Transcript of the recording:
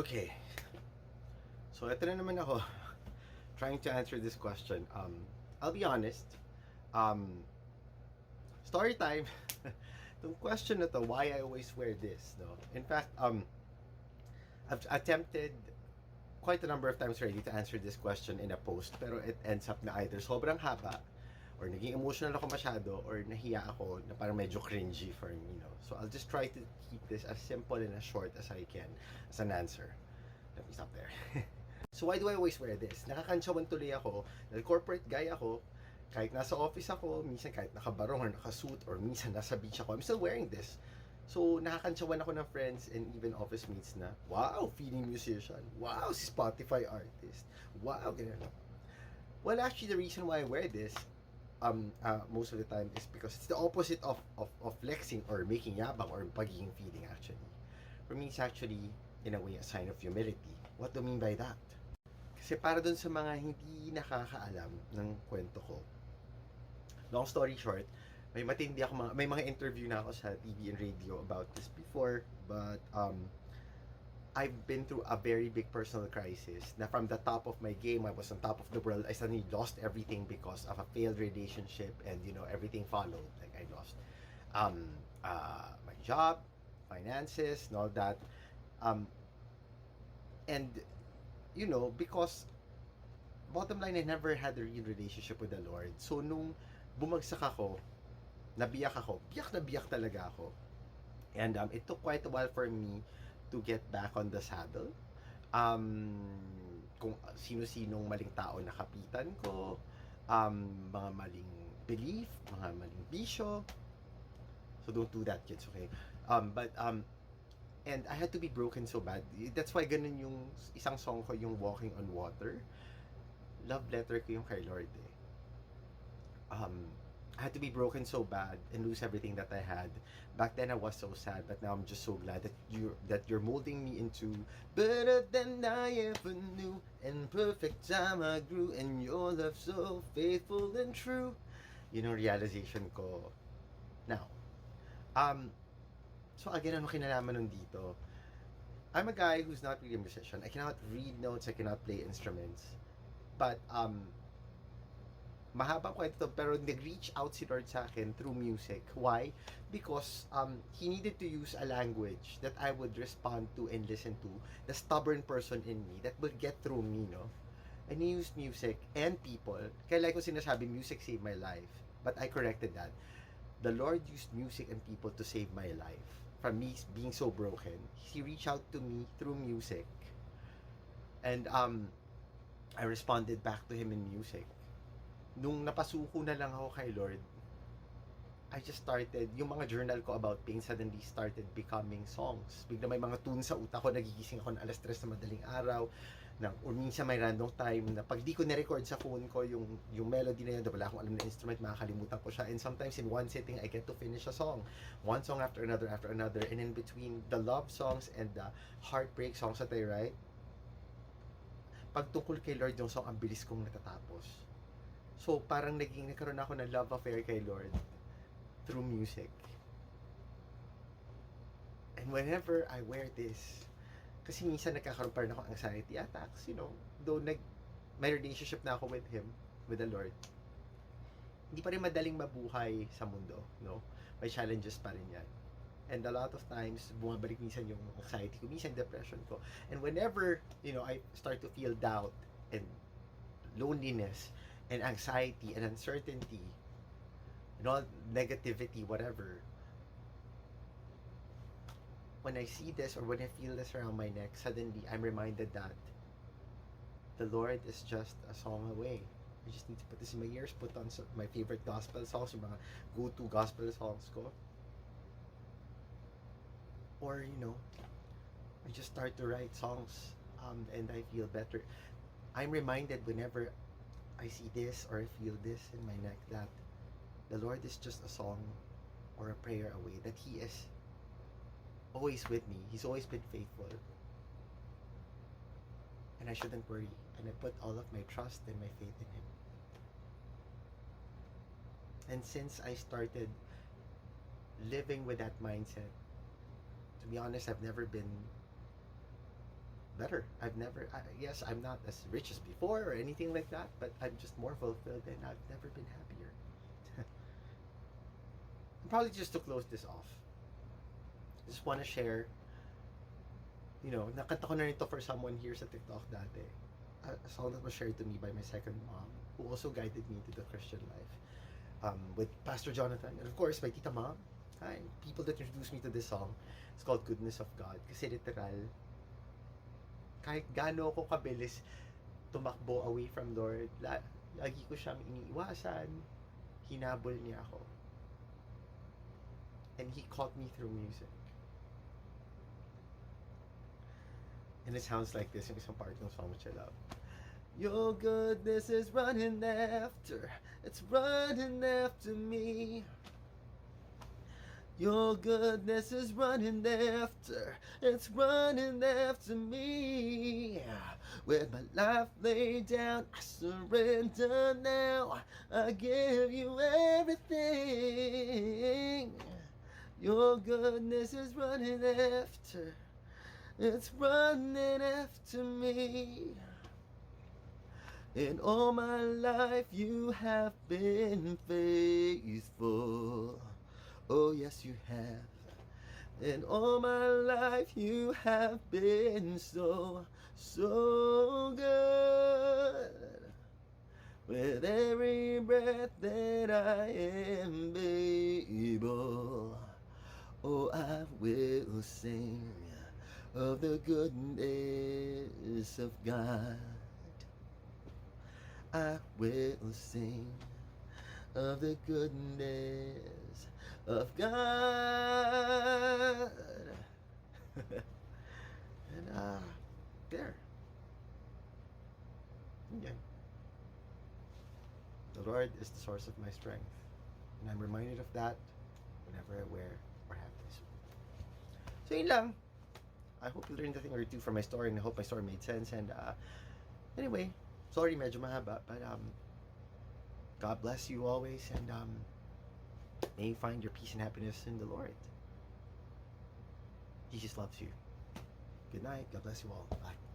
Okay. So, ito na naman ako trying to answer this question. Um, I'll be honest. Um, story time. Itong question to, why I always wear this, no? In fact, um, I've attempted quite a number of times already to answer this question in a post, pero it ends up na either sobrang haba, or naging emotional ako masyado, or nahiya ako na parang medyo cringy for me, you know. So I'll just try to keep this as simple and as short as I can as an answer. Let me stop there. so why do I always wear this? Nakakantsawan tuloy ako, dahil corporate guy ako, kahit nasa office ako, minsan kahit nakabarong or nakasuit, or minsan nasa beach ako, I'm still wearing this. So, nakakantsawan ako ng friends and even office mates na, wow, feeling musician. Wow, Spotify artist. Wow, ganyan. Well, actually, the reason why I wear this, um, uh, most of the time is because it's the opposite of, of, of flexing or making yabang or pagiging feeling, actually. For me, it's actually, in a way, a sign of humility. What do I mean by that? Kasi para dun sa mga hindi nakakaalam ng kwento ko, long story short, may matindi ako mga, may mga interview na ako sa TV and radio about this before, but um, I've been through a very big personal crisis na from the top of my game, I was on top of the world, I suddenly lost everything because of a failed relationship and, you know, everything followed. Like, I lost um, uh, my job, finances, and all that. Um, and, you know, because bottom line, I never had a real relationship with the Lord. So, nung bumagsak ako, nabiyak ako. Biyak na biyak talaga ako. And um, it took quite a while for me to get back on the saddle. Um, kung sino-sinong maling tao nakapitan ko, um, mga maling belief, mga maling bisyo. So don't do that, kids, okay? Um, but, um, and I had to be broken so bad. That's why ganun yung isang song ko, yung Walking on Water. Love letter ko yung kay Lord eh. Um, I had to be broken so bad and lose everything that I had. Back then I was so sad, but now I'm just so glad that you that you're molding me into better than I ever knew. And perfect time I grew, and your love so faithful and true. Yun yung realization ko now. Um, so again, ano kinalaman nun dito? I'm a guy who's not really a musician. I cannot read notes, I cannot play instruments. But um, mahabang kwento to, pero nag-reach out si Lord sa akin through music. Why? Because um, He needed to use a language that I would respond to and listen to. The stubborn person in me that would get through me, no? And He used music and people. Kaya like ko sinasabi, music saved my life. But I corrected that. The Lord used music and people to save my life. From me being so broken. He reached out to me through music. And um, I responded back to Him in music nung napasuko na lang ako kay Lord, I just started, yung mga journal ko about pain suddenly started becoming songs. Bigla may mga tunes sa utak ko, nagigising ako ng alas 3 na madaling araw, ng, or minsan may random time na pag di ko na-record sa phone ko yung, yung melody na yun, wala akong alam na instrument, makakalimutan ko siya. And sometimes in one sitting, I get to finish a song. One song after another, after another. And in between the love songs and the heartbreak songs that I write, pag tungkol kay Lord yung song, ang bilis kong natatapos. So, parang naging nagkaroon ako ng love affair kay Lord through music. And whenever I wear this, kasi minsan nagkakaroon pa rin ako anxiety attacks, you know, though nag, may relationship na ako with Him, with the Lord, hindi pa rin madaling mabuhay sa mundo, no? May challenges pa rin yan. And a lot of times, bumabalik minsan yung anxiety ko, minsan depression ko. And whenever, you know, I start to feel doubt and loneliness, and anxiety and uncertainty and all negativity, whatever. When I see this or when I feel this around my neck, suddenly I'm reminded that the Lord is just a song away. I just need to put this in my ears, put on some, my favorite gospel songs, yung go-to gospel songs ko. Or, you know, I just start to write songs um, and I feel better. I'm reminded whenever I see this or I feel this in my neck that the Lord is just a song or a prayer away, that He is always with me. He's always been faithful. And I shouldn't worry. And I put all of my trust and my faith in Him. And since I started living with that mindset, to be honest, I've never been better. I've never, I, yes, I'm not as rich as before or anything like that, but I'm just more fulfilled and I've never been happier. Probably just to close this off. Just want to share, you know, nakanta ko na nito for someone here sa TikTok dati. A a song that was shared to me by my second mom, who also guided me to the Christian life. Um, with Pastor Jonathan, and of course, my tita mom, Hi, people that introduced me to this song. It's called Goodness of God. Kasi literal, kahit gaano ako kabilis tumakbo away from Lord, la- lagi ko siyang iniiwasan, hinabol niya ako. And He caught me through music. And it sounds like this, yung isang part ng song which I love. Your goodness is running after, it's running after me. Your goodness is running after, it's running after me. With my life laid down, I surrender now. I give you everything. Your goodness is running after, it's running after me. In all my life, you have been faithful. Oh, yes, you have. In all my life, you have been so, so good. With every breath that I am able, oh, I will sing of the goodness of God. I will sing of the goodness of God. and uh, there. Yan. The Lord is the source of my strength. And I'm reminded of that whenever I wear or have this. So yun lang. I hope you learned a thing or two from my story and I hope my story made sense. And uh, anyway, sorry medyo mahaba, but um, God bless you always and um, may you find your peace and happiness in the Lord. He just loves you. Good night. God bless you all. Bye.